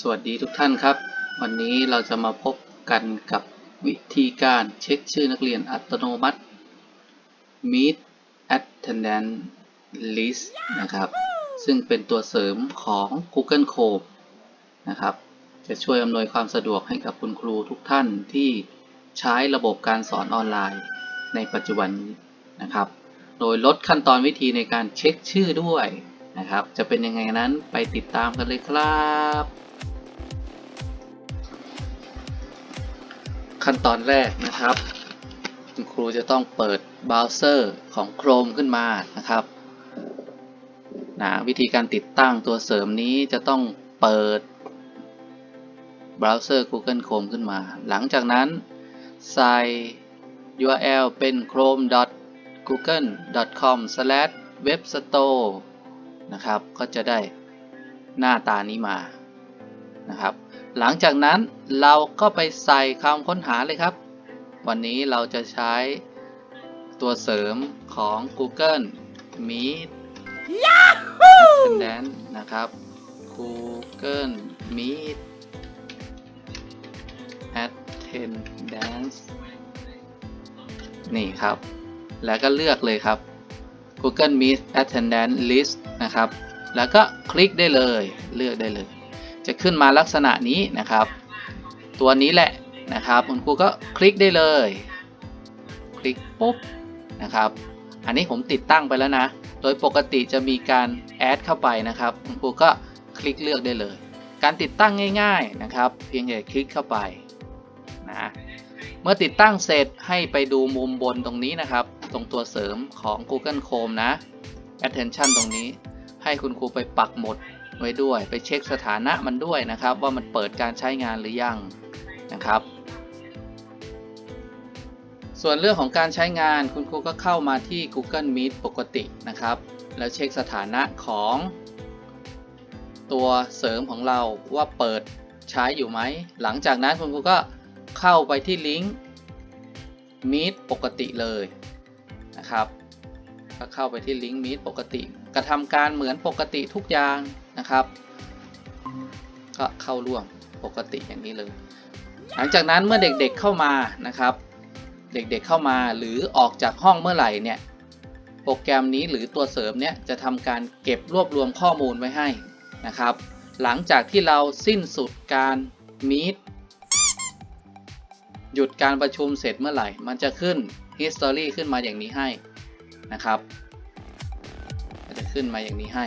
สวัสดีทุกท่านครับ วันนี้เราจะมาพบกันกับวิธีการเช็คชื่อนักเรียนอัตโนมัติ Meet Attendance List นะครับ ซึ่งเป็นตัวเสริมของ Google Chrome นะครับ จะช่วยอำนวยความสะดวกให้กับคุณครูทุกท่านที่ใช้ระบบการสอนออนไลน์ในปัจจุบันนี้นะครับ โดยลดขั้นตอนวิธีในการเช็คชื่อด้วยนะครับ จะเป็นยังไงนั้นไปติดตามกันเลยครับ ขั้นตอนแรกนะครับ คุณครูจะต้องเปิดเบราว์เซอร์ของ Chrome ขึ้นมานะครับนะวิธีการติดตั้งตัวเสริมนี้จะต้องเปิดเบราว์เซอร์ Google Chrome ขึ้นมา หลังจากนั้นใส่ URL เป็น chrome.google.com/webstore นะครับ ก็จะได้หน้าตานี้มานะครับ หลังจากนั้นเราก็ไปใส่คำค้นหาเลยครับ วันนี้เราจะใช้ตัวเสริมของ Google Meet Attendance นะครับ Google Meet Attendance นี่ครับ แล้วก็เลือกเลยครับ Google Meet Attendance List นะครับ แล้วก็คลิกได้เลย เลือกได้เลย จะขึ้นมาลักษณะนี้นะครับ ตัวนี้แหละนะครับ คุณครูก็คลิกได้เลย คลิกปุ๊บนะครับ อันนี้ผมติดตั้งไปแล้วนะ โดยปกติจะมีการแอดเข้าไปนะครับ คุณครูก็คลิกเลือกได้เลย การติดตั้งง่าย ๆนะครับ เพียงแต่คลิกเข้าไปนะเมื่อติดตั้งเสร็จให้ไปดูมุมบนตรงนี้นะครับ ตรงตัวเสริมของ Google Chrome นะ attention ตรงนี้ให้คุณครูไปปักหมด ไว้ด้วย ไปเช็คสถานะมันด้วยนะครับ ว่ามันเปิดการใช้งานหรือยังนะครับ ส่วนเรื่องของการใช้งานคุณครูก็เข้ามาที่ Google Meet ปกตินะครับ แล้วเช็คสถานะของ ตัวเสริมของเราว่าเปิดใช้อยู่ไหม หลังจากนั้นคุณครูก็เข้าไปที่ลิงก์ Meet ปกติเลยนะครับก็เข้าไปที่ลิงก์ Meet ปกติ กระทำการเหมือนปกติทุกอย่าง นะครับ ก็เข้าร่วมปกติอย่างนี้เลย หลังจากนั้นเมื่อเด็กๆเข้ามานะครับ เด็กๆเข้ามาหรือออกจากห้องเมื่อไหร่เนี่ยโปรแกรมนี้หรือตัวเสริมเนี่ยจะทำการเก็บรวบรวมข้อมูลไว้ให้นะครับ หลังจากที่เราสิ้นสุดการ Meet หยุดการประชุมเสร็จเมื่อไหร่ มันจะขึ้น history ขึ้นมาอย่างนี้ให้นะครับมันจะขึ้นมาอย่างนี้ให้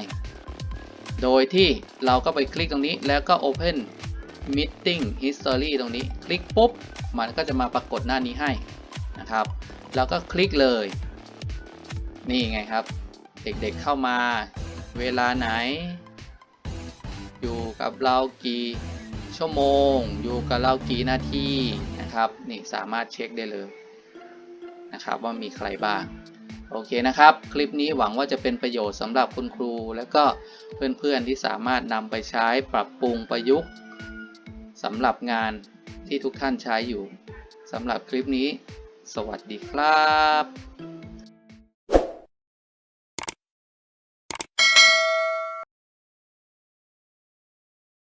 โดยที่เราก็ไปคลิกตรงนี้แล้วก็ open meeting history ตรงนี้ คลิกปุ๊บ มันก็จะมาปรากฏหน้านี้ให้นะครับ แล้วก็คลิกเลย นี่ไงครับ เด็กๆเข้ามา เวลาไหน อยู่กับเรากี่ชั่วโมง อยู่กับเรากี่นาทีนะครับ นี่สามารถเช็คได้เลยนะครับว่ามีใครบ้าง โอเคนะครับ คลิปนี้หวังว่าจะเป็นประโยชน์สำหรับคุณครู และก็เพื่อนๆที่สามารถนำไปใช้ปรับปรุงประยุกต์สำหรับงานที่ทุกท่านใช้อยู่สำหรับคลิปนี้ สวัสดีครับ